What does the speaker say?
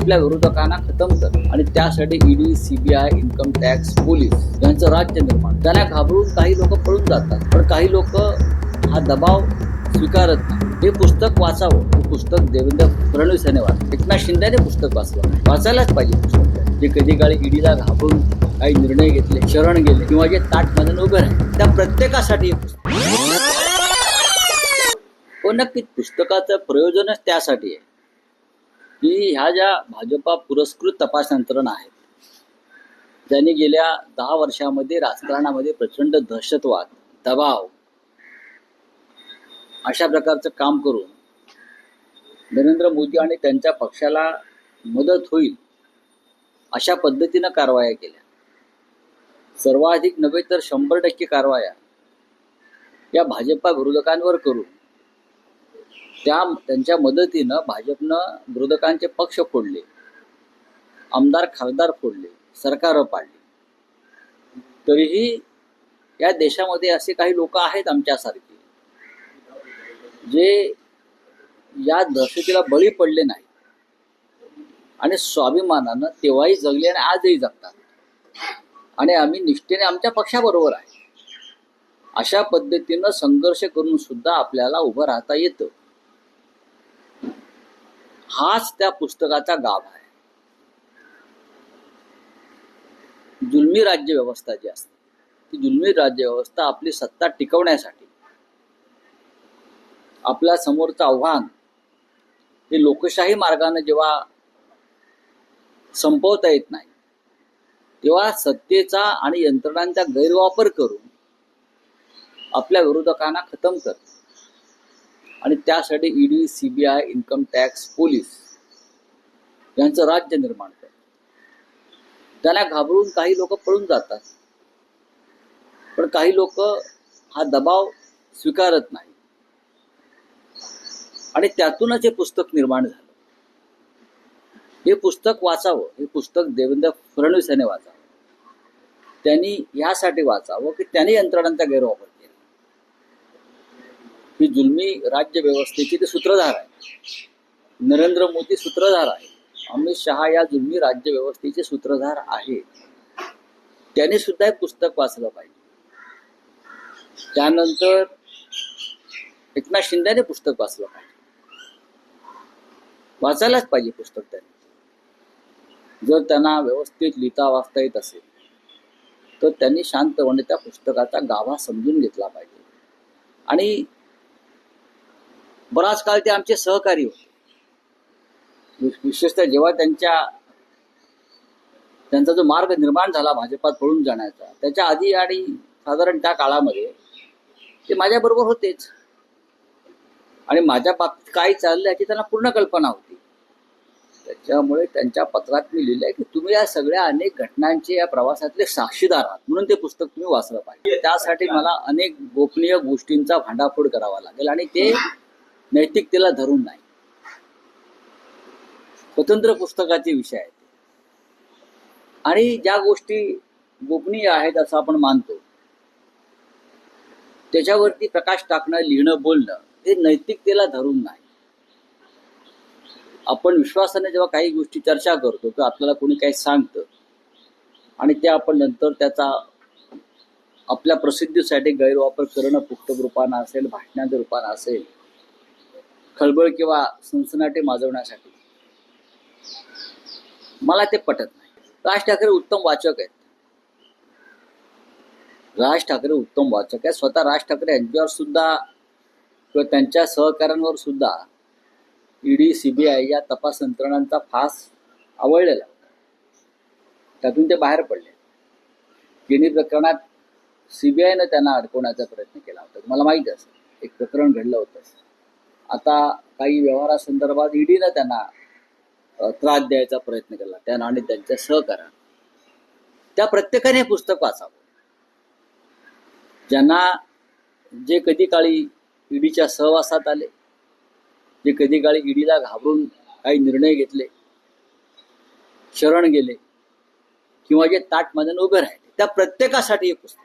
आपल्या विरोधकांना खतम कर. आणि त्यासाठी ED CBI income tax police यांचं राज्य निर्माण. त्यांना घाबरून काही लोक पळून जातात. पण काही लोक हा दबाव स्वीकारत नाही. हे पुस्तक वाचावं. हे पुस्तक देवेंद्र फडणवीस यांनी वाचलं. एकनाथ शिंदेने पुस्तक वाचलं. वाचायलाच पाहिजे पुस्तक. जे कधी काळी ईडीला घाबरून काही निर्णय घेतले शरण गेले किंवा जे ताट उभे राहिले त्या प्रत्येकासाठी पुस्तक. पण नक्कीच. पुस्तकाचं प्रयोजनच त्यासाठी आहे. की ह्या ज्या भाजपा पुरस्कृत तपास यंत्रणा आहेत त्यांनी गेल्या दहा वर्षामध्ये राजकारणामध्ये प्रचंड दहशतवाद दबाव अशा प्रकारचं काम करून नरेंद्र मोदी आणि त्यांच्या पक्षाला मदत होईल अशा पद्धतीनं कारवाया केल्या. सर्वाधिक नव्हे तर शंभर टक्के कारवाया या भाजपा विरोधकांवर करून त्या त्यांच्या मदतीनं भाजपनं विरोधकांचे पक्ष फोडले. आमदार खासदार फोडले. सरकारं पाडली. तरीही या देशामध्ये असे काही लोक आहेत आमच्यासारखे जे या दहशतीला बळी पडले नाही आणि स्वाभिमानानं तेव्हाही जगले आणि आजही जगतात. आणि आम्ही निष्ठेने आमच्या पक्षाबरोबर आहे. अशा पद्धतीनं संघर्ष करून सुद्धा आपल्याला उभं राहता येतं. हाच त्या पुस्तकाचा गाभ आहे. जुलमी राज्य व्यवस्था जी असते ती जुलमी राज्य व्यवस्था आपली सत्ता टिकवण्यासाठी आपल्या समोरचं आव्हान हे लोकशाही मार्गाने जेव्हा संपवता येत नाही तेव्हा सत्तेचा आणि यंत्रणांचा गैरवापर करून आपल्या विरोधकांना खतम कर आणि त्यासाठी ED CBI income tax police यांचं राज्य निर्माण कर त्यांना घाबरून काही लोक पळून जातात. पण काही लोक हा दबाव स्वीकारत नाही. आणि त्यातूनच हे पुस्तक निर्माण झालं. हे पुस्तक वाचावं. हे पुस्तक देवेंद्र फडणवीस यांनी वाचावं. त्यांनी यासाठी वाचावं की त्यांनी यंत्रणांचा गैरवापर ही जुलमी राज्य व्यवस्थेची ते सूत्रधार आहे. नरेंद्र मोदी सूत्रधार आहे. अमित शहा या जुलमी राज्य व्यवस्थेचे सूत्रधार आहे. त्यांनी सुद्धा हे पुस्तक वाचलं पाहिजे. त्यानंतर एकनाथ शिंदेने पुस्तक वाचलं पाहिजे. वाचायलाच पाहिजे पुस्तक त्यांनी. जर त्यांना व्यवस्थित लिहिता वाचता येत असेल तर त्यांनी शांतपणे त्या पुस्तकाचा गाभा समजून घेतला पाहिजे. आणि बराच काळ ते आमचे सहकारी होते. विशेषतः जेव्हा त्यांच्या त्यांचा जो मार्ग निर्माण झाला भाजपात पळून जाण्याचा त्याच्या आधी आणि साधारण त्या काळामध्ये ते माझ्याबरोबर होतेच. आणि माझ्या बाबतीत काय चाललं याची त्यांना पूर्ण कल्पना होती. त्याच्यामुळे त्यांच्या पत्रात मी लिहिलंय की तुम्ही या सगळ्या अनेक घटनांचे या प्रवासातले साक्षीदार आहात म्हणून ते पुस्तक तुम्ही वाचलं पाहिजे. त्यासाठी मला अनेक गोपनीय गोष्टींचा भांडाफोड करावा लागेल. आणि ते नैतिकतेला धरून नाही. स्वतंत्र पुस्तकाचे विषय आहेत आणि ज्या गोष्टी गोपनीय आहेत असं आपण मानतो त्याच्यावरती प्रकाश टाकणं लिहिणं बोलणं हे नैतिकतेला धरून नाही. आपण विश्वासाने जेव्हा काही गोष्टी चर्चा करतो किंवा आपल्याला कोणी काही सांगतं आणि ते आपण नंतर त्याचा आपल्या प्रसिद्धीसाठी गैरवापर करणं पुस्तक रूपानं असेल भाषणाच्या रूपानं असेल खळबळ किंवा सनसनाटे माजवण्यासाठी. मला ते पटत नाही. राज ठाकरे उत्तम वाचक आहेत. राज ठाकरे उत्तम वाचक आहेत. स्वतः राज ठाकरे यांच्यावर सुद्धा किंवा त्यांच्या सहकाऱ्यांवर सुद्धा ईडी सीबीआय या तपास यंत्रणांचा फास आवळलेला होता. त्यातून ते बाहेर पडले. किनी प्रकरणात सीबीआयनं त्यांना अडकवण्याचा प्रयत्न केला होता. मला माहिती असेल एक प्रकरण घडलं होतं. आता काही व्यवहारासंदर्भात ईडीनं त्यांना त्रास द्यायचा प्रयत्न केला. त्यांना आणि त्यांच्या सहकार्या त्या प्रत्येकाने हे पुस्तक वाचावं. ज्यांना जे कधी काळी ईडीच्या सहवासात आले जे कधी काळी ईडीला घाबरून काही निर्णय घेतले शरण गेले किंवा जे ताट उभे राहिले त्या प्रत्येकासाठी हे पुस्तक